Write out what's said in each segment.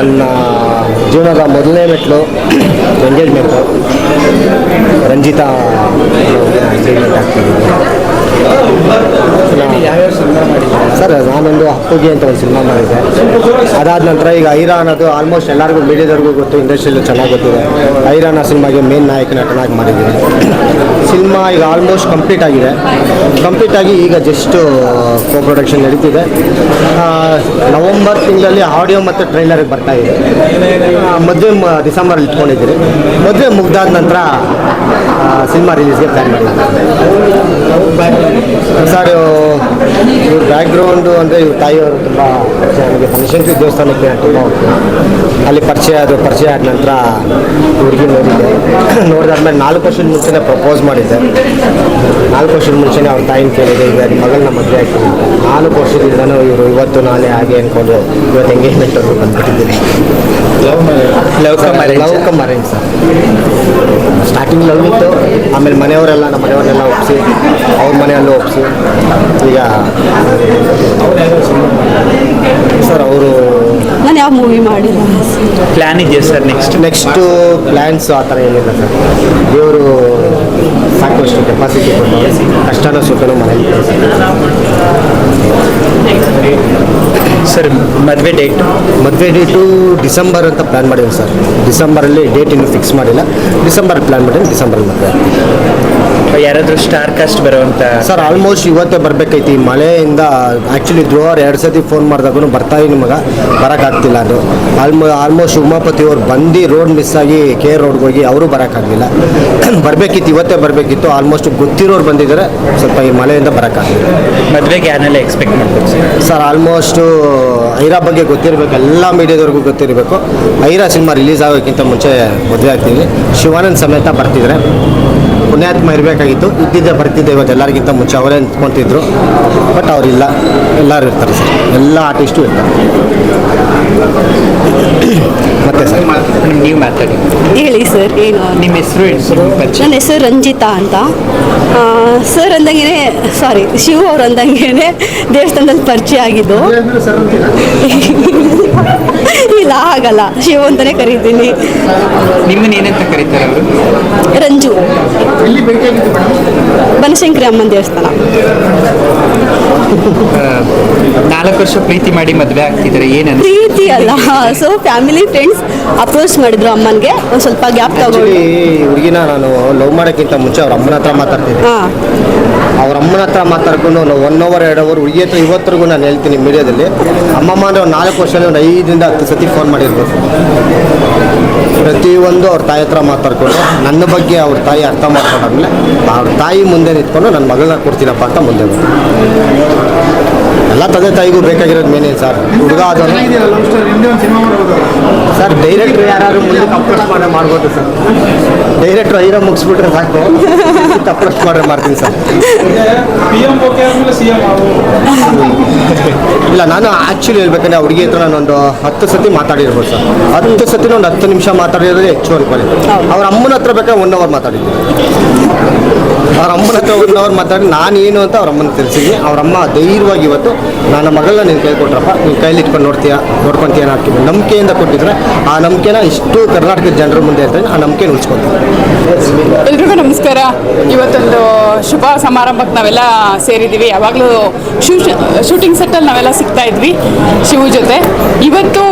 ನನ್ನ ಜೀವನದ ಮೊದಲನೇ ಮೆಟ್ಲು ಎಂಗೇಜ್ಮೆಂಟು. ರಂಜಿತಾ ಎಂಗೇಜ್ಮೆಂಟ್ ಆಗ್ತಿದ್ದೀನಿ ಸರ್ ನಾನೊಂದು ಅಪ್ಪುಗೆ ಅಂತ ಒಂದು ಸಿನಿಮಾ ಮಾಡಿದ್ದೆ ಅದಾದ ನಂತರ ಈಗ ಐರಾ ಅನ್ನೋದು ಆಲ್ಮೋಸ್ಟ್ ಎಲ್ಲರಿಗೂ ಮೀಡಿಯಾದವ್ರಿಗೂ ಗೊತ್ತು ಇಂಡಸ್ಟ್ರಿಯಲ್ಲೂ ಚೆನ್ನಾಗಿ ಗೊತ್ತಿದೆ. ಐರಾನ ಸಿನಿಮಾಗೆ ಮೇನ್ ನಾಯಕ ನಟನಾಗಿ ಮಾಡಿದ್ದೀನಿ. ಸಿನಿಮಾ ಈಗ ಆಲ್ಮೋಸ್ಟ್ ಕಂಪ್ಲೀಟ್ ಆಗಿದೆ. ಕಂಪ್ಲೀಟ್ ಆಗಿ ಈಗ ಜಸ್ಟು ಕೋ ಪ್ರೊಡಕ್ಷನ್ ನಡೀತಿದೆ. ನವಂಬರ್ ತಿಂಗಳಲ್ಲಿ ಆಡಿಯೋ ಮತ್ತು ಟ್ರೈಲರ್ ಬರ್ತಾ ಇದೆ. ಮದುವೆ ಡಿಸೆಂಬರಲ್ಲಿ ಇಟ್ಕೊಂಡಿದ್ದೀರಿ. ಮದುವೆ ಮುಗ್ದಾದ ನಂತರ ಸಿನಿಮಾ ರಿಲೀಸ್ಗೆ ಪ್ಲ್ಯಾನ್ ಮಾಡಿದ್ದೀನಿ ಸರ್ ಇವ್ರ ಬ್ಯಾಕ್ಗ್ರೌಂಡು ಅಂದರೆ ಇವ್ರ ತಾಯಿಯವರು ತುಂಬ ನನಗೆ ಬನಶಂಕರಿ ದೇವಸ್ಥಾನಕ್ಕೆ ತುಂಬ ಅಲ್ಲಿ ಪರಿಚಯ ಅದು ಪರಿಚಯ ಆದ ನಂತರ ಹುಡುಗಿ ನೋಡಿದ್ದೆ ನೋಡಿದಾದ್ಮೇಲೆ ನಾಲ್ಕು ವರ್ಷದ ಮುಂಚೆನೇ ಪ್ರಪೋಸ್ ಮಾಡಿದ್ದೆ. ನಾಲ್ಕು ವರ್ಷದ ಮುಂಚೆನೇ ಅವ್ರ ತಾಯಿನ ಕೇಳಿದೆ ಈಗ ನಿಮ್ಮ ಮಗಳನ್ನ ಮದುವೆ ಆಯಿತು. ನಾಲ್ಕು ವರ್ಷದಿಂದನೂ ಇವರು ಇವತ್ತು ನಾಳೆ ಹಾಗೆ ಅಂದ್ಕೊಂಡು ಇವತ್ತು ಎಂಗೇಜ್ಮೆಂಟ್ ಅವ್ರಿಗೆ ಬಂದ್ಬಿಟ್ಟಿದ್ದೀನಿ. Love love come arrange sir starting ನಲ್ವಿತ್ತು ಇತ್ತು. ಆಮೇಲೆ ಮನೆಯವರೆಲ್ಲ ನಮ್ಮ ಮನೆಯವರೆಲ್ಲ ಒಪ್ಪಿಸಿ ಅವ್ರ ಮನೆಯಲ್ಲೂ ಒಪ್ಪಿಸಿ ಈಗ ಸರ್ ಅವರು ನಾನು ಯಾವ ಮೂವಿ ಮಾಡಿಲ್ಲ. ಪ್ಲ್ಯಾನ್ ಇದೆಯಾ ಸರ್ ನೆಕ್ಸ್ಟ್ ನೆಕ್ಸ್ಟು ಪ್ಲ್ಯಾನ್ಸ್ ಆ ಥರ ಏನಿಲ್ಲ ಸರ್. ದೇವರು ಸಾಕಷ್ಟು ಕೆಪಾಸಿಟಿ ಕೊಟ್ಟು ಕಷ್ಟನೋ ಸುಖನೋ ಮನೇಲಿ ಸರ್ ಮದುವೆ ಡೇಟ್ ಮದುವೆ ಡೇಟು ಡಿಸೆಂಬರ್ ಅಂತ ಪ್ಲ್ಯಾನ್ ಮಾಡಿದ್ದೀವಿ ಸರ್. ಡಿಸೆಂಬರಲ್ಲಿ ಡೇಟ್ ಇನ್ನೂ ಫಿಕ್ಸ್ ಮಾಡಿಲ್ಲ. ಡಿಸೆಂಬರ್ ಪ್ಲ್ಯಾನ್ ಮಾಡಿದ್ದೀನಿ ಡಿಸೆಂಬರಲ್ಲಿ ಮದುವೆ ಯಾರಾದರೂ ಸ್ಟಾರ್ ಕಾಸ್ಟ್ ಬರುವಂತ ಸರ್ ಆಲ್ಮೋಸ್ಟ್ ಇವತ್ತೇ ಬರಬೇಕೈತಿ ಈ ಮಳೆಯಿಂದ ಆ್ಯಕ್ಚುಲಿ ಧ್ರುವರ್ ಎರಡು ಸತಿ ಫೋನ್ ಮಾಡಿದಾಗೂ ಬರ್ತಾ ನಿಮಗೆ. ಮಗ ಬರೋಕ್ಕಾಗ್ತಿಲ್ಲ ಅದು. ಆಲ್ಮೋ ಆಲ್ಮೋಸ್ಟ್ ಉಮಾಪತಿ ಅವ್ರು ಬಂದು ರೋಡ್ ಮಿಸ್ ಆಗಿ ಕೆ ರೋಡ್ಗೆ ಹೋಗಿ ಅವರು ಬರೋಕ್ಕಾಗಲಿಲ್ಲ ಬರಬೇಕಿತ್ತು ಇವತ್ತೇ ಬರಬೇಕಿತ್ತು. ಆಲ್ಮೋಸ್ಟ್ ಗೊತ್ತಿರೋರು ಬಂದಿದ್ದಾರೆ. ಸ್ವಲ್ಪ ಈ ಮಳೆಯಿಂದ ಬರೋಕ್ಕಾಗಲಿಲ್ಲ ಮದುವೆಗೆ ಯಾರನ್ನೆಲ್ಲ ಎಕ್ಸ್ಪೆಕ್ಟ್ ಮಾಡ್ಬೋದು ಸರ್? ಸರ್ ಆಲ್ಮೋಸ್ಟು ಐರಾ ಬಗ್ಗೆ ಗೊತ್ತಿರಬೇಕು, ಎಲ್ಲ ಮೀಡಿಯಾದವ್ರಿಗೂ ಗೊತ್ತಿರಬೇಕು. ಐರಾ ಸಿನಿಮಾ ರಿಲೀಸ್ ಆಗೋಕ್ಕಿಂತ ಮುಂಚೆ ಮದುವೆ ಆಗ್ತೀವಿ ಶಿವಾನಂದ್ ಸಮೇತ ಬರ್ತಿದ್ರೆ ಪುಣ್ಯಾತ್ಮ ಇರಬೇಕಾಗಿತ್ತು. ಇದ್ದಿದ್ದೆ ಬರ್ತಿದ್ದೆ ಇವತ್ತು ಎಲ್ಲರಿಗಿಂತ ಮುಂಚೆ. ಅವರೇ ನಿಂತ್ಕೊತಿದ್ರು ಬಟ್ ಅವರಿಲ್ಲ. ಎಲ್ಲರೂ ಇರ್ತಾರೆ ಸರ್. ಎಲ್ಲ ಆರ್ಟಿಸ್ಟು ಇರ್ತಾರೆ. ಮತ್ತೆ ಸರ್? ನೀವು ಮಾತಾಡಿ. ಹೇಳಿ ಸರ್ ಏನು? ನಿಮ್ಮ ಹೆಸರು ಹೆಸರು ನನ್ನ ಹೆಸರು ರಂಜಿತಾ ಅಂತ. ಸರ್ ಅಂದಂಗೆ ಸಾರಿ ಶಿವ ಅವ್ರು ಅಂದಂಗೆ ದೇವಸ್ಥಾನದಲ್ಲಿ ಪರಿಚಯ ಆಗಿದ್ದು. ಇಲ್ಲ ಆಗಲ್ಲ. ಶಿವ ಅಂತಲೇ ಕರಿತೀನಿ. ನಿಮ್ಮನ್ನ ಏನಂತ ಕರೀತಾರೆ ಅವರು? ರಂಜು. ಬನಶಂಕರಿ ಅಮ್ಮನ ದೇವಸ್ಥಾನ. ನಾಲ್ಕು ವರ್ಷ ಪ್ರೀತಿ ಮಾಡಿ ಮದುವೆ ಆಗ್ತಿದ್ದಾರೆ? ಏನಂತ ಪ್ರೀತಿ ಅಲ್ಲ. ಸೊ ಫ್ಯಾಮಿಲಿ ಫ್ರೆಂಡ್ಸ್ ಅಪ್ರೋಚ್ ಮಾಡಿದ್ರು ಅಮ್ಮನಿಗೆ. ಒಂದು ಸ್ವಲ್ಪ ಗ್ಯಾಪ್ ತಗೊಂಡು ಹುಡುಗಿನ ನಾನು ಲವ್ ಮಾಡೋಕ್ಕಿಂತ ಮುಂಚೆ ಅವ್ರ ಅಮ್ಮನ ಹತ್ರ ಮಾತಾಡ್ತಿದ್ದೆ. ಅವ್ರ ಅಮ್ಮನ ಹತ್ರ ಮಾತಾಡ್ಕೊಂಡು ಒಂದು ಒನ್ ಅವರ್ ಎರಡು ಅವರ್ ಹುಡುಗಿ ಹತ್ರ ಇವತ್ತರೆಗೂ ನಾನು ಹೇಳ್ತೀನಿ ಮೀಡಿಯಾದಲ್ಲಿ. ಅಮ್ಮಮ್ಮ ಅಂದರೆ ಒಂದು ನಾಲ್ಕು ವರ್ಷದಲ್ಲಿ ಒಂದು ಐದರಿಂದ ಹತ್ತು ಸತಿ ಫೋನ್ ಮಾಡಿರ್ಬೋದು ಪ್ರತಿಯೊಂದು ಅವ್ರ ತಾಯಿ ಹತ್ರ ಮಾತಾಡ್ಕೊಂಡು ನನ್ನ ಬಗ್ಗೆ ಅವ್ರ ತಾಯಿ ಅರ್ಥ ಮಾಡ್ಕೊಂಡಾದ್ಮೇಲೆ ಅವ್ರ ತಾಯಿ ಮುಂದೆ ನಿಂತ್ಕೊಂಡು ನನ್ನ ಮಗಳನ್ನ ಕೊಡ್ತೀನಪ್ಪ ಅಂತ ಮುಂದೆ ಬಂದ್ರು. ಎಲ್ಲ ತಂದೆ ತಾಯಿಗೂ ಬೇಕಾಗಿರೋದು ಮೇನೇ ಸರ್. ಹುಡುಗ ಅದು ಸರ್ ಡೈರೆಕ್ಟ್ರ್ ಯಾರು ಮುಂದೆ ಅಪ್ರೋಚ್ ಮಾಡೇ ಮಾಡ್ಬೋದು ಸರ್. ಡೈರೆಕ್ಟ್ರ್ ಐರೋ ಮುಗಿಸ್ಬಿಟ್ರೆ ಸಾಕು. ಅಪ್ರೋಚ್ ಮಾಡ್ರೆ ಮಾಡ್ತೀನಿ ಸರ್. ಇಲ್ಲ ನಾನು ಆ್ಯಕ್ಚುಲಿ ಹೇಳ್ಬೇಕಂದ್ರೆ ಹುಡುಗಿ ಹತ್ರ ನಾನೊಂದು ಹತ್ತು ಸತಿ ಮಾತಾಡಿರ್ಬೋದು ಸರ್. ಹತ್ತು ಸತಿ ಒಂದು ಹತ್ತು ನಿಮಿಷ ಮಾತಾಡಿರೋದೇ ಹೆಚ್ಚು ಅನ್ಕೊಳ್ಳಿ. ಅವ್ರ ಅಮ್ಮನ ಹತ್ರ ಬೇಕಾದ್ರೆ ಒನ್ ಅವರ್ ಮಾತಾಡಿದ್ದೆ ಅವ್ರ ಅಮ್ಮನ ಹತ್ರ ಒನ್ ಅವ್ರು ಮಾತಾಡಿ ನಾನು ಏನು ಅಂತ ಅವ್ರ ಅಮ್ಮನ ತಿಳಿಸಿದ್ವಿ. ಅವ್ರ ಅಮ್ಮ ಧೈರ್ಯವಾಗಿ ಇವತ್ತು ನನ್ನ ಮಗಳನ್ನ ನೀನು ಕೈ ಕೊಟ್ರಪ್ಪ, ನೀನು ಕೈಲಿ ಇಟ್ಕೊಂಡು ನೋಡ್ತೀಯ, ನೋಡ್ಕೊಂತೀಯ ಹಾಕ್ತೀವಿ ನಂಬಿಕೆಯಿಂದ ಕೊಟ್ಟಿದ್ರೆ, ಆ ನಂಬಿಕೆನ ಇಷ್ಟು ಕರ್ನಾಟಕದ ಜನರ ಮುಂದೆ ಇರ್ತಾರೆ ಆ ನಂಬಿಕೆ ಉಳಿಸ್ಕೊತೀನಿ ಎಲ್ರಿಗೂ ನಮಸ್ಕಾರ. ಇವತ್ತೊಂದು ಶುಭ ಸಮಾರಂಭಕ್ಕೆ ನಾವೆಲ್ಲ ಸೇರಿದ್ದೀವಿ. ಯಾವಾಗಲೂ ಶೂ ಶೂಟಿಂಗ್ ಸೆಟ್ಟಲ್ಲಿ ನಾವೆಲ್ಲ ಸಿಗ್ತಾ ಇದ್ವಿ ಶಿವ ಜೊತೆ. ಇವತ್ತು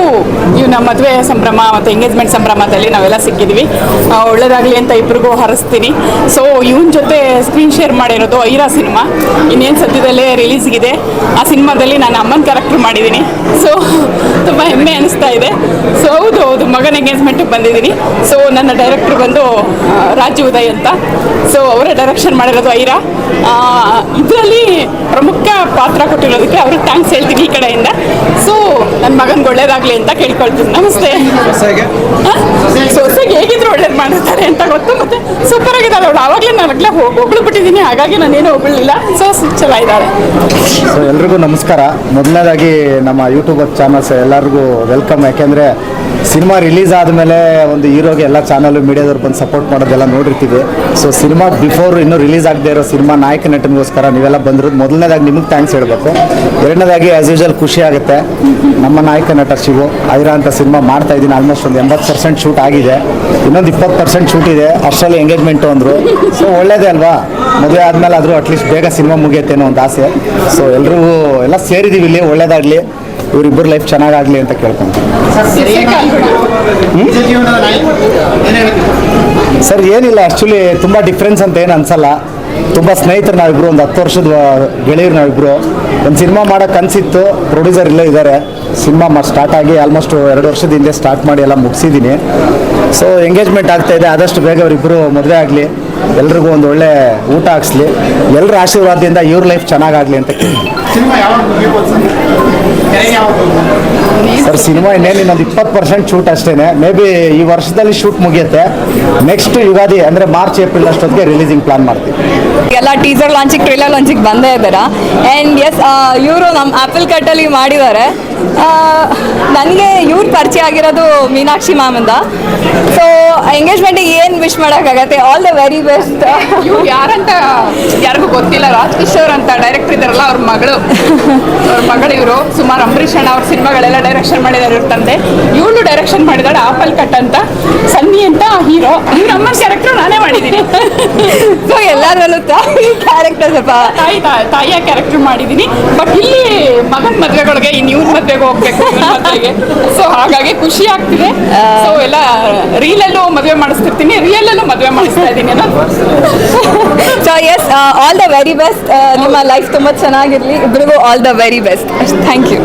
ಇವು ನಮ್ಮ ಮದುವೆ ಸಂಭ್ರಮ ಮತ್ತು ಎಂಗೇಜ್ಮೆಂಟ್ ಸಂಭ್ರಮದಲ್ಲಿ ನಾವೆಲ್ಲ ಸಿಕ್ಕಿದ್ವಿ ಒಳ್ಳೇದಾಗಲಿ ಅಂತ ಇಬ್ರಿಗೂ ಹರಿಸ್ತೀನಿ. ಸೊ ಇವನ ಜೊತೆ ಸ್ಕ್ರೀನ್ ಶೇರ್ ಮಾಡಿರೋದು ಐರಾ ಸಿನಿಮಾ. ಇನ್ನೇನು ಸದ್ಯದಲ್ಲೇ ರಿಲೀಸ್ಗಿದೆ ಆ ಸಿನಿಮಾದಲ್ಲಿ ನಾನು ಅಮ್ಮನ ಕ್ಯಾರೆಕ್ಟರ್ ಮಾಡಿದ್ದೀನಿ. ಸೊ ತುಂಬ ಹೆಮ್ಮೆ ಅನಿಸ್ತಾ ಇದೆ. ಸೊ ಹೌದು ಹೌದು ಮಗನ ಎಂಗೇಜ್ಮೆಂಟಿಗೆ ಬಂದಿದ್ದೀನಿ. ಸೊ ನನ್ನ ಡೈರೆಕ್ಟರ್ ಬಂದು ರಾಜು ಉದಯ್ ಅಂತ. ಸೊ ಅವರ ಡೈರೆಕ್ಷನ್ ಮಾಡಿರೋದು ಐರಾ ಇದರಲ್ಲಿ ಪ್ರಮುಖ ಪಾತ್ರ ಕೊಟ್ಟಿರೋದಕ್ಕೆ ಅವ್ರಿಗೆ ಥ್ಯಾಂಕ್ಸ್ ಹೇಳ್ತೀನಿ ಈ ಕಡೆಯಿಂದ. ಸೊ ನನ್ನ ಮಗನಿಗೆ ಒಳ್ಳೇದಾಗಲಿ ಅಂತ ಕೇಳ್ಕೊಳ್ತೀನಿ. ನಮಸ್ತೆ. ಸೊ ಸೊಸೆಗೆ ಹೇಗಿದ್ರು? ಮಾಡಿರ್ತಾರೆ ಅಂತ ಗೊತ್ತು. ಮತ್ತೆ ಸೂಪರ್ ಆಗಿದ್ದಾಳೆ ಅವಳು. ಆವಾಗಲೇ ನನಗೆ ಹೊಗಳು ಬಿಟ್ಟಿದ್ದೀನಿ ಹಾಗಾಗಿ ನಾನೇನು ಹೊಗಳಿಲ್ಲ ಸೊ ಚೆನ್ನಾಗಿದ್ದಾಳೆ ಸೊ ಎಲ್ರಿಗೂ ನಮಸ್ಕಾರ. ಮೊದಲನೇದಾಗಿ ನಮ್ಮ ಯೂಟ್ಯೂಬ್ ಚಾನಲ್ಸ್ ಎಲ್ಲರಿಗೂ ವೆಲ್ಕಮ್ ಯಾಕೆಂದರೆ ಸಿನಿಮಾ ರಿಲೀಸ್ ಆದಮೇಲೆ ಒಂದು ಹೀರೋಗೆ ಎಲ್ಲ ಚಾನಲ್, ಮೀಡಿಯಾದವ್ರು ಬಂದು ಸಪೋರ್ಟ್ ಮಾಡೋದೆಲ್ಲ ನೋಡಿರ್ತೀವಿ. ಸೊ ಸಿನಿಮಾ ಬಿಫೋರ್ ಇನ್ನೂ ರಿಲೀಸ್ ಆಗದೆ ಇರೋ ಸಿನಿಮಾ ನಾಯಕ ನಟನಿಗೋಸ್ಕರ ನೀವೆಲ್ಲ ಬಂದಿರೋದು. ಮೊದಲನೇದಾಗಿ ನಿಮಗೆ ಥ್ಯಾಂಕ್ಸ್ ಹೇಳಬೇಕು. ಎರಡನೇದಾಗಿ ಆಸ್ ಯೂಶಲ್ ಖುಷಿ ಆಗುತ್ತೆ. ನಮ್ಮ ನಾಯಕ ನಟ ಶಿವು, ಐರಾ ಅಂತ ಸಿನಿಮಾ ಮಾಡ್ತಾ ಇದ್ದೀನಿ. ಆಲ್ಮೋಸ್ಟ್ ಒಂದು ಎಂಬತ್ತು ಪರ್ಸೆಂಟ್ ಶೂಟ್ ಆಗಿದೆ. ಇನ್ನೊಂದು ಇಪ್ಪತ್ತು ಪರ್ಸೆಂಟ್ ಶೂಟ್ ಇದೆ. ಅಷ್ಟರಲ್ಲಿ ಎಂಗೇಜ್ಮೆಂಟು ಅಂದರು. ಸೊ ಒಳ್ಳೇದೇ ಅಲ್ವಾ? ಮದುವೆ ಆದಮೇಲೆ ಆದರೂ ಅಟ್ಲೀಸ್ಟ್ ಬೇಗ ಸಿನಿಮಾ ಮುಗಿಯುತ್ತೆ ಅನ್ನೋ ಒಂದು ಆಸೆ. ಸೊ ಎಲ್ರಿಗೂ ಎಲ್ಲ ಸೇರಿದ್ದೀವಿ ಇಲ್ಲಿ. ಒಳ್ಳೇದಾಗಲಿ. ಇವರಿಬ್ಬರು ಲೈಫ್ ಚೆನ್ನಾಗಾಗಲಿ ಅಂತ ಕೇಳ್ಕೊಂತೀನಿ ಸರ್, ಏನಿಲ್ಲ ಆ್ಯಕ್ಚುಲಿ ತುಂಬ ಡಿಫ್ರೆನ್ಸ್ ಅಂತ ಏನು ಅನ್ಸಲ್ಲ. ತುಂಬ ಸ್ನೇಹಿತರು ನಾವಿಬ್ರು, ಒಂದು ಹತ್ತು ವರ್ಷದ ಗೆಳೆಯರು ನಾವಿಬ್ರು. ಒಂದು ಸಿನಿಮಾ ಮಾಡೋ ಕನಸಿತ್ತು ಪ್ರೊಡ್ಯೂಸರ್ ಇಲ್ಲೇ ಇದ್ದಾರೆ. ಸಿನಿಮಾ ಮಾಡಿ ಸ್ಟಾರ್ಟ್ ಆಗಿ ಆಲ್ಮೋಸ್ಟ್ ಎರಡು ವರ್ಷದ ಹಿಂದೆ ಸ್ಟಾರ್ಟ್ ಮಾಡಿ ಎಲ್ಲ ಮುಗಿಸಿದ್ದೀನಿ. ಸೊ ಎಂಗೇಜ್ಮೆಂಟ್ ಆಗ್ತಾ ಇದೆ, ಆದಷ್ಟು ಬೇಗ ಅವರಿಬ್ಬರು ಮದುವೆ ಆಗಲಿ. ಎಲ್ರಿಗೂ ಒಂದು ಒಳ್ಳೆ ಊಟ ಹಾಕ್ಸ್ಲಿ. ಎಲ್ಲರ ಆಶೀರ್ವಾದದಿಂದ ಇವ್ರ ಲೈಫ್ ಚೆನ್ನಾಗಾಗಲಿ ಅಂತ Cái. ಸರ್ ಸಿನಿಮಾ ಇನ್ನೇನು ಇನ್ನೊಂದು ಇಪ್ಪತ್ತು ಪರ್ಸೆಂಟ್ ಶೂಟ್ ಅಷ್ಟೇನೆ. ಮೇ ಬಿ ಈ ವರ್ಷದಲ್ಲಿ ಶೂಟ್ ಮುಗಿಯುತ್ತೆ. ನೆಕ್ಸ್ಟ್ ಯುಗಾದಿ ಅಂದರೆ ಮಾರ್ಚ್ ಏಪ್ರಿಲ್ ಅಷ್ಟೊತ್ತಿಗೆ ರಿಲೀಸಿಂಗ್ ಪ್ಲಾನ್ ಮಾಡ್ತೀವಿ. ಎಲ್ಲ ಟೀಸರ್ ಲಾಂಚಿಗೆ ಟ್ರೇಲರ್ ಲಾಂಚಿಗೆ ಬಂದೇ ಇದ್ದಾರೆ? ಆ್ಯಂಡ್ ಎಸ್ ಇವರು ನಮ್ಮ ಆ್ಯಪಲ್ ಕಟ್ಟಲ್ಲಿ ಮಾಡಿದ್ದಾರೆ. ನನಗೆ ಇವ್ರು ಪರಿಚಯ ಆಗಿರೋದು ಮೀನಾಕ್ಷಿ ಮ್ಯಾಮಿಂದ ಸೊ ಎಂಗೇಜ್ಮೆಂಟಿಗೆ ಏನು ವಿಶ್ ಮಾಡೋಕ್ಕಾಗತ್ತೆ? ಆಲ್ ದ ವೆರಿ ಬೆಸ್ಟ್ ಇವ್ರು ಯಾರಂತ ಯಾರಿಗೂ ಗೊತ್ತಿಲ್ಲ. ರಾಜ್ ಕಿಶೋರ್ ಅಂತ ಡೈರೆಕ್ಟರ್ ಇದ್ದಾರಲ್ಲ ಅವ್ರ ಮಗಳು. ಅವ್ರ ಮಗಳು ಇವರು. ಸುಮಾರು ಅಂಬರೀಷ್ ಅಣ್ಣ ಅವ್ರ ಸಿನಿಮಾಗಳೆಲ್ಲ ಡೈರೆಕ್ಷನ್ ಮಾಡಿದ್ದಾರೆ ಇವ್ರ ತಂದೆ. ಇವಳು ಡೈರೆಕ್ಷನ್ ಮಾಡಿದಾಳೆ ಆಪಲ್ ಕಟ್ ಅಂತ. ಸನ್ನಿ ಅಂತ ಹೀರೋ ಇವ್ರ ಅಮ್ಮನ ಕ್ಯಾರೆಕ್ಟರ್ ನಾನೇ ಮಾಡಿದ್ದೀನಿ. ಸೊ ಎಲ್ಲರಲ್ಲೂ ತಾಯಿ ಕ್ಯಾರೆಕ್ಟರ್ ಸ್ವಲ್ಪ ತಾಯಿ ತಾಯಿಯ ಕ್ಯಾರೆಕ್ಟರ್ ಮಾಡಿದ್ದೀನಿ. ಬಟ್ ಇಲ್ಲಿ ಮಗನ ಮದ್ವೆಗಳಿಗೆ ಇನ್ ಇವ್ರ ಮದ್ವೆಗೆ ಹೋಗ್ಬೇಕು ಮದ್ವೆಗೆ. ಸೊ ಹಾಗಾಗಿ ಖುಷಿ ಆಗ್ತಿದೆ. ಸೊ ಎಲ್ಲ ರೀಲಲ್ಲೂ ಮದ್ವೆ ಮಾಡಿಸ್ತಿರ್ತೀನಿ. ರಿಯಲಲ್ಲೂ ಮದ್ವೆ ಮಾಡಿಸ್ತಾ ಇದ್ದೀನಿ so yes all the very best ನಿಮ್ಮ ಲೈಫ್ ತುಂಬಾ ಚೆನ್ನಾಗಿರ್ಲಿ. ಇಬ್ಬರಿಗೂ all the very best thank you